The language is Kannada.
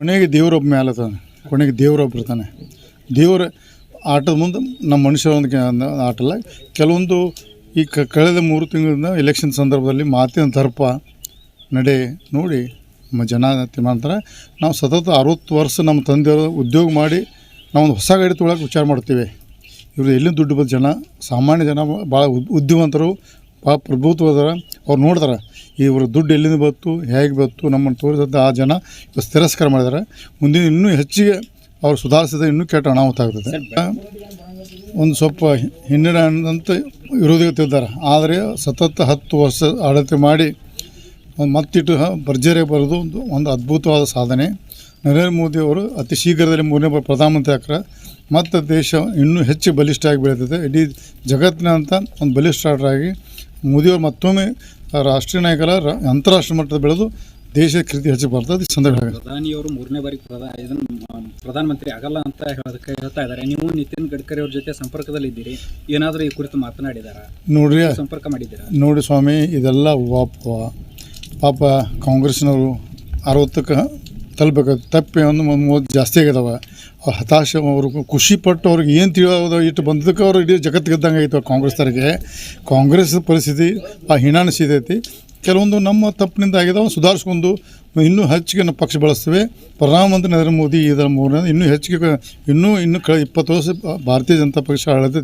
ಕೊನೆಗೆ ದೇವರೊಬ್ಬ ಮೇಲೆ ತಾನೆ ಕೊನೆಗೆ ದೇವರೊಬ್ಬ ಇರ್ತಾನೆ ದೇವರ ಆಟದ ಮುಂದೆ ನಮ್ಮ ಮನುಷ್ಯರ ಒಂದು ಆಟಲ್ಲ ಕೆಲವೊಂದು ಈ ಕ ಕಳೆದ ಮೂರು ತಿಂಗಳಿಂದ ಎಲೆಕ್ಷನ್ ಸಂದರ್ಭದಲ್ಲಿ ಮಾತಿನ ದರ್ಪ ನಡೆ ನೋಡಿ ನಮ್ಮ ಜನ ಮಾಡ್ತಾರೆ. ನಾವು ಸತತ ಅರವತ್ತು ವರ್ಷ ನಮ್ಮ ತಂದೆಯವರು ಉದ್ಯೋಗ ಮಾಡಿ ನಾವೊಂದು ಹೊಸ ಗಾಡಿ ತೊಗೊಳಕ್ಕೆ ವಿಚಾರ ಮಾಡ್ತೀವಿ. ಇವರು ಎಲ್ಲಿ ದುಡ್ಡು ಬಂದ ಜನ, ಸಾಮಾನ್ಯ ಜನ ಭಾಳ ಉದ್- ಬುದ್ಧಿವಂತರು ಭಾಳ ಪ್ರಭುತ್ವದ ಅವ್ರು ನೋಡ್ತಾರೆ. ಇವರು ದುಡ್ಡು ಎಲ್ಲಿಂದ ಬತ್ತು ಹೇಗೆ ಬತ್ತು ನಮ್ಮನ್ನು ತೋರಿಸಿದ ಆ ಜನ ಇವತ್ತು ತಿರಸ್ಕಾರ ಮಾಡಿದ್ದಾರೆ. ಮುಂದಿನ ಇನ್ನೂ ಹೆಚ್ಚಿಗೆ ಅವರು ಸುಧಾರಿಸಿದ ಇನ್ನೂ ಕೆಟ್ಟ ಅನಾಹುತ ಆಗ್ತದೆ. ಒಂದು ಸ್ವಲ್ಪ ಹಿನ್ನಡೆ ಅಂತ ವಿರೋಧಿಗಳು ತಿದ್ದಾರೆ ಆದರೆ ಸತತ ಹತ್ತು ವರ್ಷ ಆಡಳಿತ ಮಾಡಿ ಒಂದು ಮತ್ತಿಟ್ಟು ಭರ್ಜರಿ ಬರೋದು ಒಂದು ಒಂದು ಅದ್ಭುತವಾದ ಸಾಧನೆ. ನರೇಂದ್ರ ಮೋದಿ ಅವರು ಅತಿ ಶೀಘ್ರದಲ್ಲಿ ಮೂರನೇ ಬಾರಿ ಪ್ರಧಾನಮಂತ್ರಿ ಆಗ್ತಾರೆ. ಮತ್ತು ದೇಶ ಇನ್ನೂ ಹೆಚ್ಚು ಬಲಿಷ್ಠ ಆಗಿ ಬೆಳೀತದೆ ಇಡೀ ಜಗತ್ತಿನಂತ ಒಂದು ಬಲಿಷ್ಠರಾಗಿ ಮೋದಿಯವರು ಮತ್ತೊಮ್ಮೆ ರಾಷ್ಟ್ರೀಯ ನಾಯಕರ ಅಂತಾರಾಷ್ಟ್ರೀಯ ಮಟ್ಟದ ಬೆಳೆದು ದೇಶದ ಕೀರ್ತಿ ಹೆಚ್ಚು ಬರ್ತದೆ. ಸಂದರ್ಭ ಪ್ರಧಾನಿಯವರು ಮೂರನೇ ಬಾರಿ ಪ್ರಧಾನಮಂತ್ರಿ ಆಗಲ್ಲ ಅಂತ ಹೇಳೋದಕ್ಕೆ ಹೇಳ್ತಾ ಇದ್ದಾರೆ. ನೀವು ನಿತಿನ್ ಗಡ್ಕರಿ ಅವ್ರ ಜೊತೆ ಸಂಪರ್ಕದಲ್ಲಿ ಇದ್ದೀರಿ. ಏನಾದರೂ ಈ ಕುರಿತು ಮಾತನಾಡಿದಾರ? ನೋಡ್ರಿ ಸಂಪರ್ಕ ಮಾಡಿದ್ದೀರಾ? ನೋಡಿ ಸ್ವಾಮಿ ಇದೆಲ್ಲ ವಾಪ ಪಾಪ ಕಾಂಗ್ರೆಸ್ನವರು ಅರವತ್ತಕ್ಕೆ ತಲುಪಬೇಕು ತಪ್ಪಿ ಒಂದು ಮೂವತ್ತು ಜಾಸ್ತಿ ಆಗ್ಯದವ. ಅವ್ರು ಹತಾಶ, ಅವರು ಖುಷಿ ಪಟ್ಟು ಅವ್ರಿಗೆ ಏನು ತಿಳಿಯೋದು ಇಟ್ಟು ಬಂದಿದ್ದಕ್ಕೆ ಅವ್ರು ಇಡೀ ಜಗತ್ತು ಗೆದ್ದಂಗೆ ಆಯಿತು ಕಾಂಗ್ರೆಸ್ದವರಿಗೆ. ಕಾಂಗ್ರೆಸ್ ಪರಿಸ್ಥಿತಿ ಆ ಹೀನಾಣಿಸಿದೈತಿ ಕೆಲವೊಂದು ನಮ್ಮ ತಪ್ಪಿನಿಂದ ಆಗಿದಾವೆ ಸುಧಾರಿಸ್ಕೊಂಡು ಇನ್ನೂ ಹೆಚ್ಚಿಗೆ ನಮ್ಮ ಪಕ್ಷ ಬಳಸ್ತೇವೆ. ಪ್ರಧಾನಮಂತ್ರಿ ನರೇಂದ್ರ ಮೋದಿ ಇದರ ಮೂರನೇ, ಇನ್ನೂ ಹೆಚ್ಚಿಗೆ ಇನ್ನೂ ಇನ್ನೂ ಕ ಇಪ್ಪತ್ತು ವರ್ಷ ಭಾರತೀಯ ಜನತಾ ಪಕ್ಷ ಆಡಳಿತ